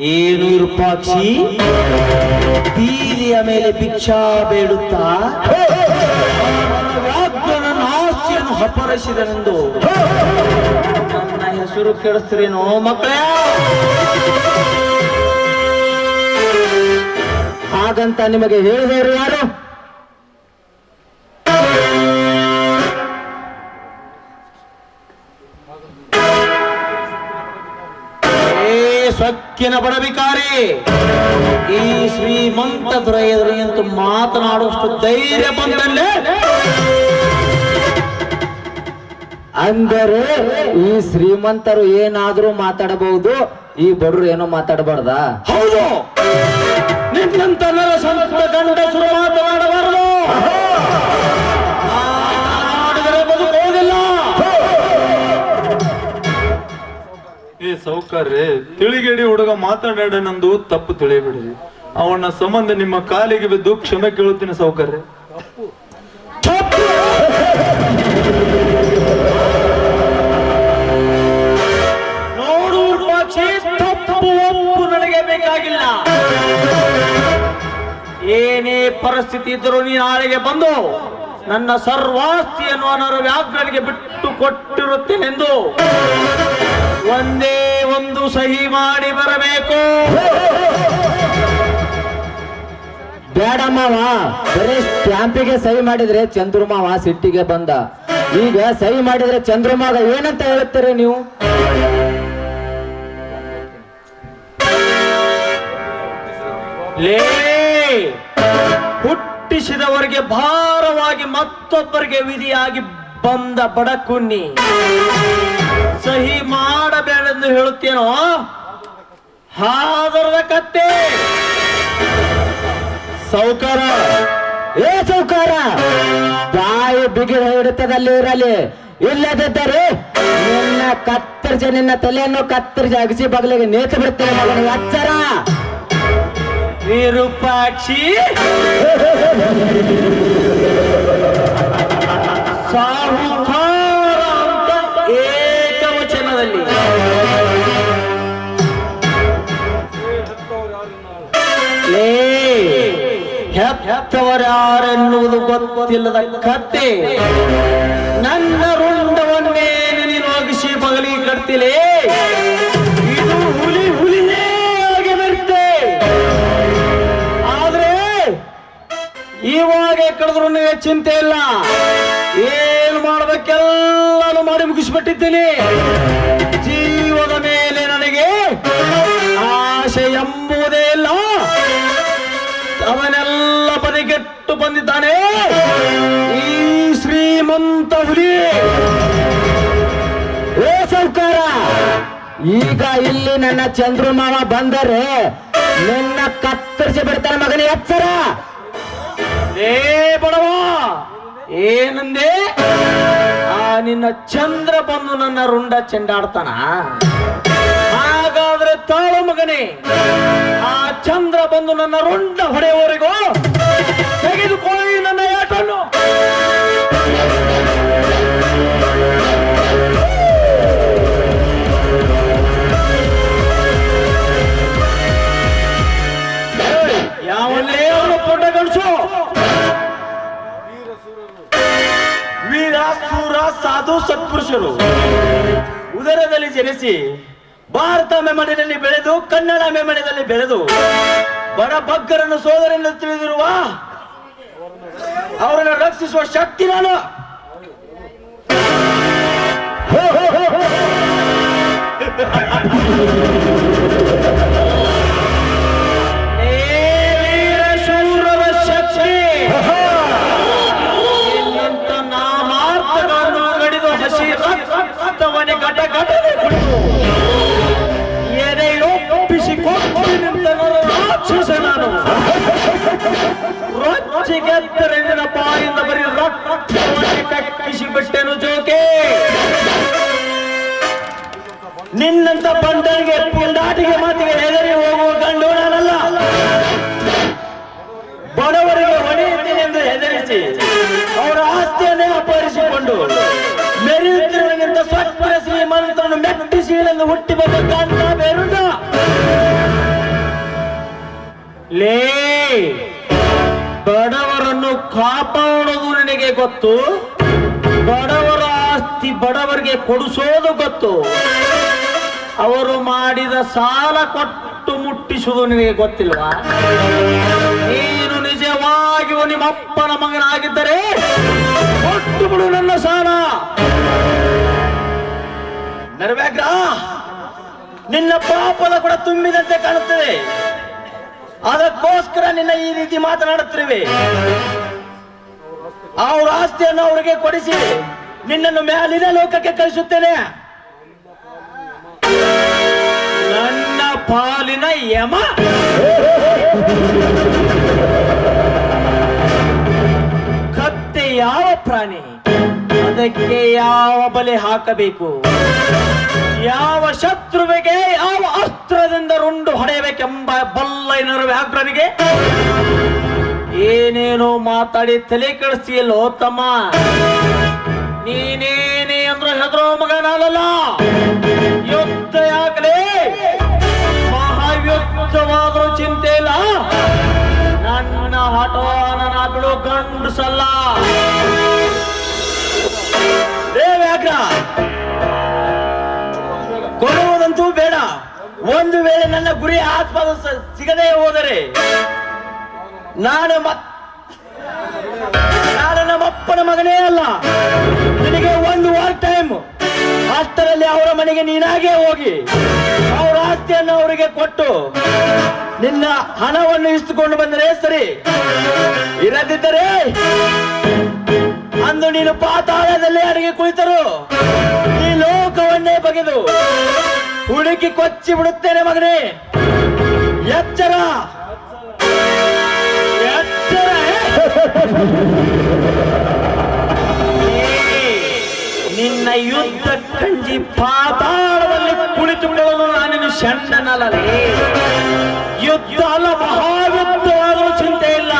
ವಿರೂಪಾಕ್ಷಿ ಬೀದಿಯ ಮೇಲೆ ಭಿಕ್ಷಾ ಬೇಡುತ್ತಾ ವ್ಯಾಘ್ರನ ಆಸ್ತಿಯನ್ನು ಅಪಹರಿಸಿದನೆಂದು. ನನ್ನ ಹೆಸರು ಕೇಳಿಸ್ತೀರೇನೋ ಮಕ್ಕಳೇ? ಹಾಗಂತ ನಿಮಗೆ ಹೇಳಿದವರು ಯಾರು? ಸೊಕ್ಕಿನ ಬಡಬಿಕಾರಿ ಈ ಶ್ರೀಮಂತ ದೊರೆಯಂತೂ ಮಾತನಾಡುವಷ್ಟು ಧೈರ್ಯ ಬಂದಲ್ಲೇ ಅಂದರೆ ಈ ಶ್ರೀಮಂತರು ಏನಾದ್ರೂ ಮಾತಾಡಬಹುದು ಈ ಬಡವರು ಏನೋ ಮಾತಾಡಬಾರ್ದ? ಹೌದು. ನಿನ್ನಂತ ಸಂಸ್ಕೃತ ಗಂಡ ಸೌಕರ್ಯ ತಿಳಿಗೇಡಿ ಹುಡುಗ ಮಾತಾಡೋಣಂದು ತಪ್ಪು ತಿಳಿಯಬೇಡಿ. ಅವನ ಸಂಬಂಧ ನಿಮ್ಮ ಕಾಲಿಗೆ ಬಿದ್ದು ಕ್ಷಮೆ ಕೇಳುತ್ತೀನಿ ಸೌಕರ್ಯ ನೋಡು ನನಗೆ ಬೇಕಾಗಿಲ್ಲ. ಏನೇ ಪರಿಸ್ಥಿತಿ ಇದ್ದರೂ ನೀ ನಾಳೆಗೆ ಬಂದು ನನ್ನ ಸರ್ವಾಸ್ತಿಯನ್ನು ಅನರ ವ್ಯಾಘ್ರನಿಗೆ ಬಿಟ್ಟು ಕೊಟ್ಟಿರುತ್ತೇನೆಂದು. ಒಂದೇ ಒಂದು ಸಹಿ ಮಾಡಿ ಬರಬೇಕು. ಬೇಡ ಮಾವ ಬರೀ ಸ್ಟ್ಯಾಂಪಿಗೆ ಸಹಿ ಮಾಡಿದ್ರೆ ಚಂದ್ರಮಾವ ಸಿಟ್ಟಿಗೆ ಬಂದ. ಈಗ ಸಹಿ ಮಾಡಿದ್ರೆ ಚಂದ್ರಮಾವ ಏನಂತ ಹೇಳುತ್ತೀರಿ ನೀವು? ಲೇ ಹುಟ್ಟಿಸಿದವರಿಗೆ ಭಾರವಾಗಿ ಮತ್ತೊಬ್ಬರಿಗೆ ವಿಧಿಯಾಗಿ ಬಂದ ಬಡಕುನ್ನಿ ಸಹಿ ಮಾಡಬೇಡೆಂದು ಹೇಳುತ್ತೇನೋ? ಹಾದರದ ಕತ್ತೆ. ಸೌಕಾರ. ಏ ಸೌಕಾರ, ಬಾಯಿ ಬಿಗಿ ಹಿಡಿತದಲ್ಲಿ ಇರಲಿ. ಇಲ್ಲದಿದ್ದರೆ ನಿನ್ನ ಕತ್ತರಿಸಿ ನಿನ್ನ ತಲೆಯನ್ನು ಕತ್ತರಿಸಿ ಅಗಸಿ ಬಗಲಿಗೆ ನೇತು ಬಿಡ್ತೇನೆ ಮಗನಿಗೆ ಎಚ್ಚರ ವಿರೂಪಾಕ್ಷಿ. ಸಾಹುಕಾರ ಅಂತ ಏಕವಚನದಲ್ಲಿ. ಲೇ ಹೆತ್ತವರ್ಯಾರೆನ್ನುವುದು ಗೊತ್ತಿಲ್ಲದ ಕತ್ತೆ. ನನ್ನ ರುಂಡವನ್ನೇ ನೀನು ಅಗಿಸಿ ಬಗಲಿಗೆ ಕಟ್ತಿಲೇ? ಚಿಂತೆ ಇಲ್ಲ. ಏನು ಮಾಡ್ಬೇಕೆಲ್ಲಾನು ಮಾಡಿ ಮುಗಿಸ್ಬಿಟ್ಟಿದ್ದೀನಿ. ಜೀವದ ಮೇಲೆ ನನಗೆ ಆಶೆ ಎಂಬುದೇ ಇಲ್ಲ. ಅವನೆಲ್ಲ ಪರಿಗೆಟ್ಟು ಬಂದಿದ್ದಾನೆ. ಈ ಶ್ರೀಮಂತ ಹುಲಿ. ಓ ಸರ್ಕಾರ ಈಗ ಇಲ್ಲಿ ನನ್ನ ಚಂದ್ರಮಾವ ಬಂದರೆ ನಿನ್ನ ಕತ್ತರಿಸಿ ಬಿಡ್ತಾನೆ ಮಗನ ಎಚ್ಚರ ಏ ಬಡವ. ಏನಂದೆ? ಆ, ನಿನ್ನ ಚಂದ್ರ ಬಂದು ನನ್ನ ರುಂಡ ಚೆಂಡಾಡ್ತಾನ? ಹಾಗಾದ್ರೆ ತಾಳು ಮಗನೇ, ಆ ಚಂದ್ರ ಬಂದು ನನ್ನ ರುಂಡ ಹೊಡೆಯವರೆಗೂ ತೆಗೆದುಕೊಳ್ಳಿ ನನ್ನ ಏಟನ್ನು ಜನಿಸಿ ಭಾರತ ಮೆಮಣದಲ್ಲಿ ಬೆಳೆದು, ಕನ್ನಡ ಮೆಮಣದಲ್ಲಿ ಬೆಳೆದು, ಬಡ ಬಗ್ಗರನ್ನು ಸೋದರನ್ನು ತಿಳಿದಿರುವ ಅವರನ್ನು ರಕ್ಷಿಸುವ ಶಕ್ತಿ ನಾನು. ನಿನ್ನಂತ ಬಂಡನಿಗೆ ಪುಂಡಾಟಿಗೆ ಮಾತಿಗೆ ಹೆದರಿ ಹೋಗುವ ಗಂಡು ನಾನಲ್ಲ. ಬಡವರಿಗೆ ಹೊಡೆಯುತ್ತೇನೆ ಎಂದು ಹೆದರಿಸಿ ಅವರ ಆಸ್ತಿಯನ್ನೇ ಅಪಹರಿಸಿಕೊಂಡು ಮೆರೆಯುತ್ತಿರುವಂತ ಸ್ವಚ್ಛ ಶ್ರೀಮಂತರನ್ನು ಮೆಟ್ಟಿಸಿ ಹುಟ್ಟಿ ಬಂದ ಲೇ, ಬಡವರನ್ನು ಕಾಪಾಡೋದು ನಿನಗೆ ಗೊತ್ತು? ಬಡವರ ಆಸ್ತಿ ಬಡವರಿಗೆ ಕೊಡಿಸೋದು ಗೊತ್ತು? ಅವರು ಮಾಡಿದ ಸಾಲ ಕೊಟ್ಟು ಮುಟ್ಟಿಸುವುದು ನಿನಗೆ ಗೊತ್ತಿಲ್ವಾ? ನೀನು ನಿಜವಾಗಿಯೂ ನಿಮ್ಮ ಅಪ್ಪನ ಮಗನಾಗಿದ್ದರೆ ಕೊಟ್ಟು ಬಿಡು ನನ್ನ ಸಾಲ. ನರವ್ಯಾಗ್ರ ನಿನ್ನ ಪಾಪದ ಕೂಡ ತುಂಬಿದಂತೆ ಕಾಣುತ್ತದೆ. ಅದಕ್ಕೋಸ್ಕರ ನಿನ್ನ ಈ ರೀತಿ ಮಾತನಾಡುತ್ತಿರುವೆ. ಅವ್ರ ಆಸ್ತಿಯನ್ನು ಅವರಿಗೆ ಕೊಡಿಸಿ ನಿನ್ನನ್ನು ಮ್ಯಾಲಿನ ಲೋಕಕ್ಕೆ ಕಳಿಸುತ್ತೇನೆ. ಪಾಲಿನ ಯಮ. ಕತ್ತೆ ಯಾವ ಪ್ರಾಣಿ? ಅದಕ್ಕೆ ಯಾವ ಬಲೆ ಹಾಕಬೇಕು? ಯಾವ ಶತ್ರುವಿಗೆ ಯಾವ ಅಸ್ತ್ರದಿಂದ ರುಂಡು ಹೊಡೆಯಬೇಕೆಂಬ ಬಲ್ಲೈನರು ವ್ಯಾಘ್ರನಿಗೆ ಏನೇನೋ ಮಾತಾಡಿ ತಲೆ ಕೆಡಿಸಿಯಲ್ಲೋ ತಮ್ಮ ನೀನೇನೇ ಅಂದ್ರೆ ಹೆದರೋ ಮಗನಲ್ಲ ಚಿಂತೆ ಹಟೋ ನನ್ನ ಬಿಡು ಗಂಡಸಲ್ಲ ಏ ವ್ಯಾಘ್ರ, ಕೊಡುವುದಂತೂ ಬೇಡ. ಒಂದು ವೇಳೆ ನನ್ನ ಗುರಿ ಆಸ್ಪದ ಸಿಗದೇ ಹೋದರೆ ನಾನು ಮತ್ ನಾನು ನಮ್ಮಪ್ಪನ ಮಗನೇ ಅಲ್ಲ. ನಿನಗೆ ಒಂದು ವಾರ್ ಟೈಮ್. ಅಷ್ಟರಲ್ಲಿ ಅವರ ಮನೆಗೆ ನೀನಾಗೇ ಹೋಗಿ. ಅವರ ಆಸ್ತಿಯನ್ನು ಅವರಿಗೆ ಕೊಟ್ಟು ನಿನ್ನ ಹಣವನ್ನು ಇಷ್ಟುಕೊಂಡು ಬಂದರೆ ಸರಿ. ಇರದಿದ್ದರೆ ಅಂದು ನೀನು ಪಾತಾಳದಲ್ಲಿ ಅಡಿಗೆ ಕುಳಿತರು. ಈ ಲೋಕವನ್ನೇ ಬಗೆದು ಹುಡುಕಿ ಕೊಚ್ಚಿ ಬಿಡುತ್ತೇನೆ ಮಗನೇ. ಎಚ್ಚರ. ಎಚ್ಚರ. ನಿನ್ನ ಯುದ್ಧ ಕಂಜಿ ಪಾತಾಳದಲ್ಲಿ ಕುಳಿತುಕೊಳ್ಳಲು ನಾನಿನ್ನು ಷಂಡನಲ್ಲೇ ಯುದ್ಧ ಅಲ್ಲ ಮಹಾಯುದ್ಧವಾದರೂ ಚಿಂತೆ ಇಲ್ಲ.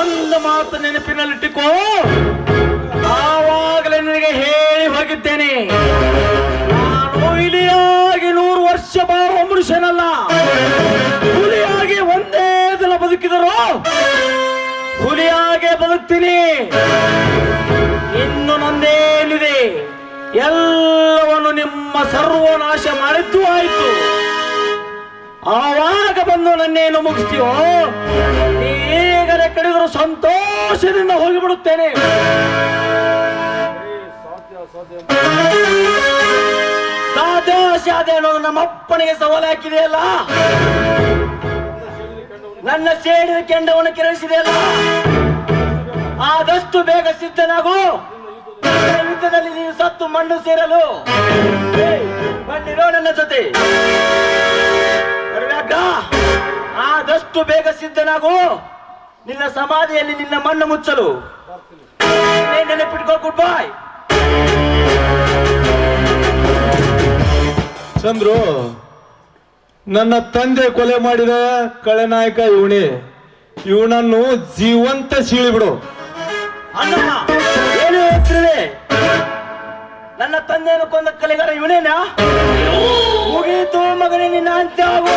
ಒಂದು ಮಾತು ನೆನಪಿನಲ್ಲಿಟ್ಟುಕೋ. ಆವಾಗಲೇ ನಿನಗೆ ಹೇಳಿ ಹೋಗಿದ್ದೇನೆ. ನಾನು ಇಲಿಯಾಗಿ ನೂರು ವರ್ಷ ಬಾಳುವ ಮನುಷ್ಯನಲ್ಲ. ಹುಲಿಯಾಗಿ ಒಂದೇ ದಿನ ಬದುಕಿದರು ಹುಲಿಯಾಗೆ ಬದುಕ್ತೀನಿ. ಎಲ್ಲವನ್ನು ನಿಮ್ಮ ಸರ್ವನಾಶ ಮಾಡಿದ್ದು ಆಯಿತು. ಆವಾಗ ಬಂದು ನನ್ನೇನು ಮುಗಿಸ್ತೀವೋ, ಈಗಲೇ ಕಡಿದ್ರು ಸಂತೋಷದಿಂದ ಹೋಗಿಬಿಡುತ್ತೇನೆ. ಸಾಧ್ಯ ಸಾಧ್ಯ ನಮ್ಮ ಅಪ್ಪನಿಗೆ ಸವಾಲು ಹಾಕಿದೆಯಲ್ಲ? ನನ್ನ ಸೇಡಿದ ಕೆಂಡವನ್ನು ಕೆರಳಿಸಿದೆಯಲ್ಲ? ಆದಷ್ಟು ಬೇಗ ಸಿದ್ಧನಾಗು. ಯುದ್ಧದಲ್ಲಿ ನೀನು ಸತ್ತು ಮಣ್ಣು ಸೇರಲು. ಬನ್ನಿರೋ ಬಂದಿರೋ ನನ್ನ ಜೊತೆ. ಆದಷ್ಟು ಬೇಗ ಸಿದ್ಧನಾಗು. ನಿನ್ನ ಸಮಾಧಿಯಲ್ಲಿ ನಿನ್ನ ಮಣ್ಣು ಮುಚ್ಚಲು. ನೆನಪಿಟ್ಕೋ ಗುಡ್ ಬಾಯ್ ಚಂದ್ರು ನನ್ನ ತಂದೆ ಕೊಲೆ ಮಾಡಿದ ಕಳೆನಾಯಕ ಇವನೇ. ಇವನನ್ನು ಜೀವಂತ ಸೀಳಿಬಿಡು. ಅಣ್ಣ ಏನು ನನ್ನ ತಂದೆಯನ್ನು ಕೊಂದ ಕಲೆಗಾರ ಇವನೇನಾ? ಮುಗೀತು ಮಗನೇ ನಿನ್ನ ಅಂತ್ಯ ಆಗುವ